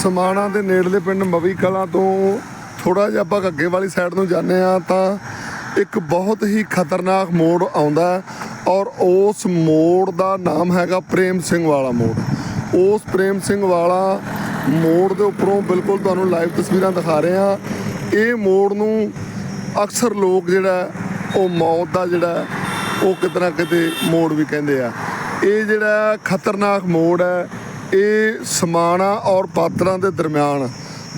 ਸਮਾਣਾ ਦੇ ਨੇੜਲੇ ਪਿੰਡ ਮਵੀ ਕਲਾਂ ਤੋਂ ਥੋੜਾ ਜਿਹਾ ਆਪਾਂ ਅੱਗੇ ਵਾਲੀ ਸਾਈਡ ਨੂੰ ਜਾਂਦੇ ਆ ਤਾਂ ਇੱਕ ਬਹੁਤ ਹੀ ਖਤਰਨਾਕ ਮੋੜ ਆਉਂਦਾ ਔਰ ਉਸ ਮੋੜ ਦਾ ਨਾਮ ਹੈਗਾ ਪ੍ਰੇਮ ਸਿੰਘ ਵਾਲਾ ਮੋੜ। ਉਸ ਪ੍ਰੇਮ ਸਿੰਘ ਵਾਲਾ ਮੋੜ ਦੇ ਉੱਪਰੋਂ ਬਿਲਕੁਲ ਤੁਹਾਨੂੰ ਲਾਈਵ ਤਸਵੀਰਾਂ ਦਿਖਾ ਰਹੇ। ਆ ਇਹ ਮੋੜ ਨੂੰ ਅਕਸਰ ਲੋਕ ਜਿਹੜਾ ਉਹ ਮੌਤ ਦਾ ਜਿਹੜਾ ਉਹ ਕਿਤੇ ਨਾ ਕਿਤੇ ਮੋੜ ਵੀ ਕਹਿੰਦੇ ਆ। ਇਹ ਜਿਹੜਾ ਖਤਰਨਾਕ ਮੋੜ ਹੈ ਇਹ ਸਮਾਣਾ ਔਰ ਪਾਤਰਾਂ ਦੇ ਦਰਮਿਆਨ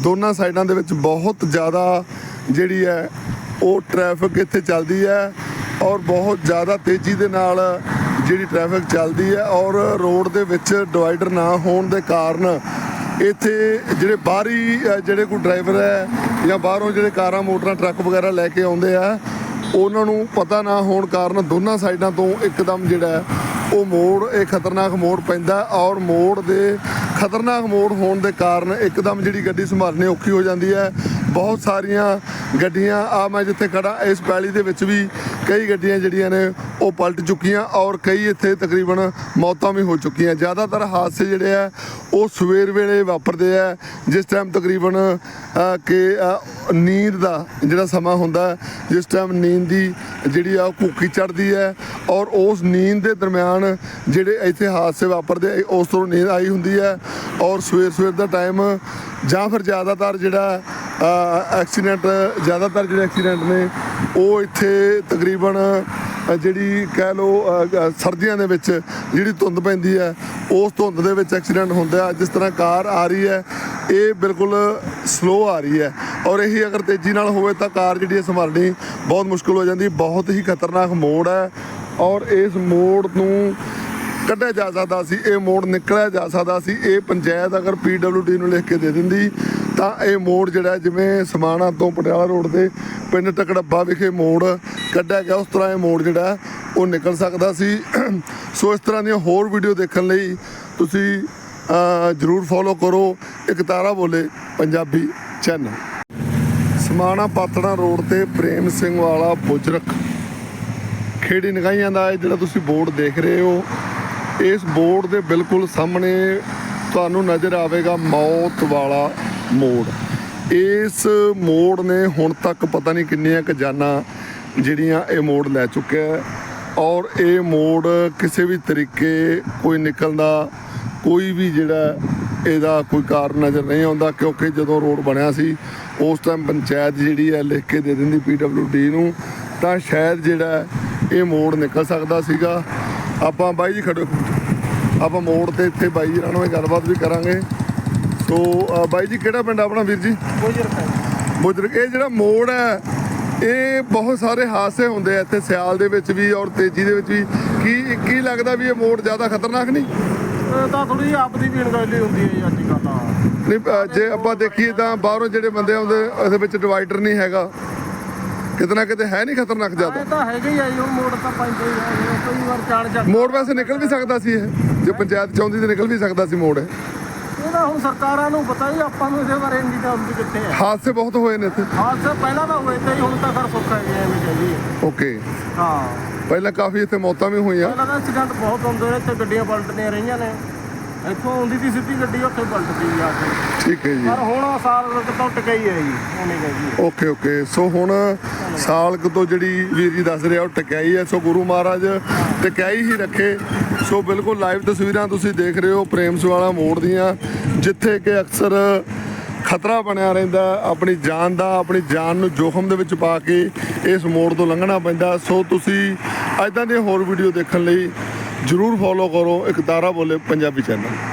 ਦੋਨਾਂ ਸਾਈਡਾਂ ਦੇ ਵਿੱਚ ਬਹੁਤ ਜ਼ਿਆਦਾ ਜਿਹੜੀ ਹੈ, ਉਹ ਟ੍ਰੈਫਿਕ ਇੱਥੇ ਚੱਲਦੀ ਹੈ ਔਰ ਬਹੁਤ ਜ਼ਿਆਦਾ ਤੇਜ਼ੀ ਦੇ ਨਾਲ ਜਿਹੜੀ ਟ੍ਰੈਫਿਕ ਚੱਲਦੀ ਹੈ ਔਰ ਰੋਡ ਦੇ ਵਿੱਚ ਡਿਵਾਈਡਰ ਨਾ ਹੋਣ ਦੇ ਕਾਰਨ ਇੱਥੇ ਜਿਹੜੇ ਬਾਹਰੀ ਜਿਹੜੇ ਕੋਈ ਡਰਾਈਵਰ ਹੈ ਜਾਂ ਬਾਹਰੋਂ ਜਿਹੜੇ ਕਾਰਾਂ, ਮੋਟਰਾਂ, ਟਰੱਕ ਵਗੈਰਾ ਲੈ ਕੇ ਆਉਂਦੇ ਆ, ਉਹਨਾਂ ਨੂੰ ਪਤਾ ਨਾ ਹੋਣ ਕਾਰਨ ਦੋਨਾਂ ਸਾਈਡਾਂ ਤੋਂ ਇੱਕਦਮ ਜਿਹੜਾ ਉਹ ਮੋੜ, ਇਹ ਖਤਰਨਾਕ ਮੋੜ ਪੈਂਦਾ ਔਰ ਮੋੜ ਦੇ ਖਤਰਨਾਕ ਮੋੜ ਹੋਣ ਦੇ ਕਾਰਨ ਇੱਕਦਮ ਜਿਹੜੀ ਗੱਡੀ ਸੰਭਾਲਣੀ ਔਖੀ ਹੋ ਜਾਂਦੀ ਹੈ। ਬਹੁਤ ਸਾਰੀਆਂ ਗੱਡੀਆਂ ਆ ਮੈਂ ਜਿੱਥੇ ਖੜਾ ਇਸ ਪੈਲੀ ਦੇ ਵਿੱਚ ਵੀ ਕਈ ਗੱਡੀਆਂ ਜਿਹੜੀਆਂ ਨੇ ਉਹ ਪਲਟ ਚੁੱਕੀਆਂ ਔਰ ਕਈ ਇੱਥੇ ਤਕਰੀਬਨ ਮੌਤਾਂ ਵੀ ਹੋ ਚੁੱਕੀਆਂ। ਜ਼ਿਆਦਾਤਰ ਹਾਦਸੇ ਜਿਹੜੇ ਆ ਉਹ ਸਵੇਰ ਵੇਲੇ ਵਾਪਰਦੇ ਆ। ਜਿਸ ਟਾਈਮ ਤਕਰੀਬਨ ਕਿ ਨੀਂਦ ਦਾ ਜਿਹੜਾ ਸਮਾਂ ਹੁੰਦਾ ਜਿਸ ਟਾਈਮ ਨੀਂਦ ਦੀ ਜਿਹੜੀ ਆ ਉਹ ਭੁੱਖੀ ਚੜਦੀ ਹੈ ਔਰ ਉਸ ਨੀਂਦ ਦੇ ਦਰਮਿਆਨ ਜਿਹੜੇ ਇੱਥੇ ਹਾਦਸੇ ਵਾਪਰਦੇ ਆ, ਉਸ ਤੋਂ ਨੀਂਦ ਆਈ ਹੁੰਦੀ ਹੈ ਔਰ ਸਵੇਰ ਸਵੇਰ ਦਾ ਟਾਈਮ ਜਾਂ ਫਿਰ ਜ਼ਿਆਦਾਤਰ ਜਿਹੜਾ ਐਕਸੀਡੈਂਟ ਜ਼ਿਆਦਾਤਰ ਜਿਹੜੇ ਐਕਸੀਡੈਂਟ ਨੇ ਉਹ ਇੱਥੇ ਤਕਰੀਬਨ ਜਿਹੜੀ ਕਹਿ ਲਓ ਸਰਦੀਆਂ ਦੇ ਵਿੱਚ ਜਿਹੜੀ ਧੁੰਦ ਪੈਂਦੀ ਹੈ, ਉਸ ਧੁੰਦ ਦੇ ਵਿੱਚ ਐਕਸੀਡੈਂਟ ਹੁੰਦਾ ਜਿਸ ਤਰ੍ਹਾਂ ਕਾਰ ਆ ਰਹੀ ਹੈ, ਇਹ ਬਿਲਕੁਲ ਸਲੋ ਆ ਰਹੀ ਹੈ। ਔਰ ਇਹੀ ਅਗਰ ਤੇਜ਼ੀ ਨਾਲ ਹੋਵੇ ਤਾਂ ਕਾਰ ਜਿਹੜੀ ਹੈ ਸੰਭਾਲਣੀ ਬਹੁਤ ਮੁਸ਼ਕਲ ਹੋ ਜਾਂਦੀ, ਬਹੁਤ ਹੀ ਖਤਰਨਾਕ ਮੋੜ ਹੈ। ਔਰ ਇਸ ਮੋੜ ਨੂੰ ਕੱਢਿਆ ਜਾ ਸਕਦਾ ਸੀ, ਇਹ ਮੋੜ ਨਿਕਲਿਆ ਜਾ ਸਕਦਾ ਸੀ। ਇਹ ਪੰਚਾਇਤ ਅਗਰ ਡੀ ਨੂੰ ਲਿਖ ਕੇ ਦੇ ਦਿੰਦੀ, ਤਾਂ ਇਹ ਮੋੜ ਜਿਹੜਾ ਜਿਵੇਂ ਸਮਾਣਾ ਤੋਂ ਪਟਿਆਲਾ ਰੋਡ ਦੇ ਪਿੰਡ ਟਕੜੱਬਾ ਵਿਖੇ ਮੋੜ ਕੱਢਿਆ ਗਿਆ, ਉਸ ਤਰ੍ਹਾਂ ਇਹ ਮੋੜ ਜਿਹੜਾ, ਉਹ ਨਿਕਲ ਸਕਦਾ ਸੀ। ਸੋ ਇਸ ਤਰ੍ਹਾਂ ਦੀਆਂ ਹੋਰ ਵੀਡੀਓ ਦੇਖਣ ਲਈ ਤੁਸੀਂ ਜਰੂਰ ਫੋਲੋ ਕਰੋ। ਇੱਕ ਤਾਰਾ ਬੋਲੇ, ਪੰਜਾਬੀ ਚੈਨਲ ਸਮਾਣਾ ਪਾਤੜਾ ਰੋਡ ਤੇ ਪ੍ਰੇਮ ਸਿੰਘ ਵਾਲਾ ਬੁਜਰਕ। ਖੇੜੀ ਨਿਗਾਹੀਆਂ ਦਾ ਇਹ ਜਿਹੜਾ ਤੁਸੀਂ ਬੋਰਡ ਦੇਖ ਰਹੇ ਹੋ, ਇਸ ਬੋਰਡ ਦੇ ਬਿਲਕੁਲ ਸਾਹਮਣੇ ਤੁਹਾਨੂੰ ਨਜ਼ਰ ਆਵੇਗਾ ਮੌਤ ਵਾਲਾ ਮੋੜ। ਇਸ ਮੋੜ ਨੇ ਹੁਣ ਤੱਕ ਪਤਾ ਨਹੀਂ ਕਿੰਨੀਆਂ ਕੁ ਜਾਨਾਂ ਜਿਹੜੀਆਂ ਇਹ ਮੋੜ ਲੈ ਚੁੱਕਿਆ ਹੈ ਔਰ ਇਹ ਮੋੜ ਕਿਸੇ ਵੀ ਤਰੀਕੇ ਕੋਈ ਨਿਕਲਣ ਦਾ ਕੋਈ ਵੀ ਜਿਹੜਾ ਇਹਦਾ ਕੋਈ ਕਾਰਨ ਨਜ਼ਰ ਨਹੀਂ ਆਉਂਦਾ ਕਿਉਂਕਿ ਜਦੋਂ ਰੋਡ ਬਣਿਆ ਸੀ ਉਸ ਟਾਈਮ ਪੰਚਾਇਤ ਜਿਹੜੀ ਹੈ ਲਿਖ ਕੇ ਦੇ ਦਿੰਦੀ ਡੀ ਨੂੰ ਤਾਂ ਸ਼ਾਇਦ ਜਿਹੜਾ ਇਹ ਮੋੜ ਨਿਕਲ ਸਕਦਾ ਸੀਗਾ। ਆਪਾਂ ਬਾਈ ਜੀ ਖੜੋ। ਆਪਾਂ ਮੋੜ ਤੇ ਇੱਥੇ ਬਾਈ ਜੀ ਨਾਲ ਗੱਲਬਾਤ ਵੀ ਕਰਾਂਗੇ। ਸੋ ਬਾਈ ਜੀ ਕਿਹੜਾ ਪਿੰਡ ਆਪਣਾ ਵੀਰ ਜੀ? ਬੁਜਰਗ ਇਹ ਜਿਹੜਾ ਮੋੜ ਹੈ ਇਹ ਬਹੁਤ ਸਾਰੇ ਹਾਦਸੇ ਹੁੰਦੇ ਆ ਇੱਥੇ ਸਿਆਲ ਦੇ ਵਿੱਚ ਵੀ ਔਰ ਤੇਜ਼ੀ ਦੇ ਵਿੱਚ ਵੀ। ਕੀ ਕੀ ਲੱਗਦਾ ਵੀ ਇਹ ਮੋੜ ਜ਼ਿਆਦਾ ਖਤਰਨਾਕ ਨਹੀਂ? ਇਹ ਤਾਂ ਥੋੜੀ ਆਪਦੀ ਵੀ ਅਣਗਹਿਲੀ ਹੁੰਦੀ ਹੈ ਜੀ ਅੱਜ ਕੱਲ੍ਹ ਨਹੀਂ ਅ, ਜੇ ਆਪਾਂ ਦੇਖੀਏ ਤਾਂ ਬਾਹਰੋਂ ਜਿਹੜੇ ਬੰਦੇ ਆਉਂਦੇ ਇਹਦੇ ਵਿੱਚ ਡਿਵਾਈਡਰ ਨਹੀਂ ਹੈਗਾ। ਕਿਤੇ ਨਾ ਕਿਤੇ ਹੈ ਨਹੀਂ ਖਤਰਨਾਕ ਜ਼ਿਆਦਾ। ਇਹ ਤਾਂ ਹੈਗੇ ਹੀ ਆ ਜੀ ਮੋੜ ਤਾਂ ਪੈਂਦੇ ਹੀ ਆ ਜੀ, ਕਈ ਵਾਰ ਚਾਣ ਚੱਕ ਮੋੜ ਵੈਸੇ ਨਿਕਲ ਵੀ ਸਕਦਾ ਸੀ ਇਹ। ਜੇ ਪੰਚਾਇਤ ਚਾਹੁੰਦੀ ਤਾਂ ਨਿਕਲ ਵੀ ਸਕਦਾ ਸੀ ਮੋੜ। ਇਹ। ਇਹਦਾ ਹੁਣ ਸਰਕਾਰਾਂ ਨੂੰ ਪਤਾ ਹੀ ਆਪਾਂ ਨੂੰ ਇਹਦੇ ਬਾਰੇ ਇੰਨੀ ਤਾਂ ਹੁੰਦੀ ਕਿੱਥੇ ਹੈ ਹਾਦਸੇ ਬਹੁਤ ਹੋਏ ਨੇ ਇੱਥੇ। ਹਾਦਸੇ ਪਹਿਲਾਂ ਤਾਂ ਹੋਏ ਤੇ ਹੁਣ ਤਾਂ ਖਰ ਸੁੱਕ ਗਏ ਐਵੇਂ ਕਹਿੰਦੀ ਓਕੇ। ਹਾਂ। ਪਹਿਲਾਂ ਕਾਫੀ ਇੱਥੇ ਮੌਤਾਂ ਵੀ ਹੋਈਆਂ। ਪਹਿਲਾਂ ਤਾਂ ਐਕਸੀਡੈਂਟ ਬਹੁਤ ਹੁੰਦੇ ਨੇ ਇੱਥੇ ਗੱਡੀਆਂ ਪਲਟਦੀਆਂ ਰਹੀਆਂ ਨੇ। ਇੱਥੋਂ ਆਉਂਦੀ ਸੀ ਸਿੱਧੀ ਗੱਡੀ ਉੱਥੇ ਪਲਟਦੀ ਜਾ ਕੇ। ਠੀਕ ਹੈ ਜੀ। ਪਰ ਹੁਣ ਸਾਲ ਤੋਂ ਟਿਕਾਈ ਹੈ ਜੀ ਉਹਨੇ ਕਹੀ ਓਕੇ ਓਕੇ। ਸੋ ਹੁਣ ਸਾਲ ਤੋਂ ਜਿਹੜੀ ਵੀਰ ਜੀ ਦੱਸ ਰਿਹਾ ਉਹ ਟਕਿਆਈ ਹੈ। ਸੋ ਗੁਰੂ ਮਹਾਰਾਜ ਟਕਿਆਈ ਹੀ ਰੱਖੇ। ਸੋ ਬਿਲਕੁਲ ਲਾਈਵ ਤਸਵੀਰਾਂ ਤੁਸੀਂ ਦੇਖ ਰਹੇ ਹੋ ਪ੍ਰੇਮ ਵਾਲਾ ਮੋੜ ਦੀਆਂ ਜਿੱਥੇ ਕਿ ਅਕਸਰ ਖਤਰਾ ਬਣਿਆ ਰਹਿੰਦਾ ਆਪਣੀ ਜਾਨ ਦਾ ਆਪਣੀ ਜਾਨ ਨੂੰ ਜੋਖਮ ਦੇ ਵਿੱਚ ਪਾ ਕੇ ਇਸ ਮੋੜ ਤੋਂ ਲੰਘਣਾ ਪੈਂਦਾ ਸੋ ਤੁਸੀਂ ਐਦਾਂ ਦੀਆਂ ਹੋਰ ਵੀਡੀਓ ਦੇਖਣ ਲਈ ਜਰੂਰ ਫੋਲੋ ਕਰੋ ਇੱਕ ਤਾਰਾ ਬੋਲੇ ਪੰਜਾਬੀ ਚੈਨਲ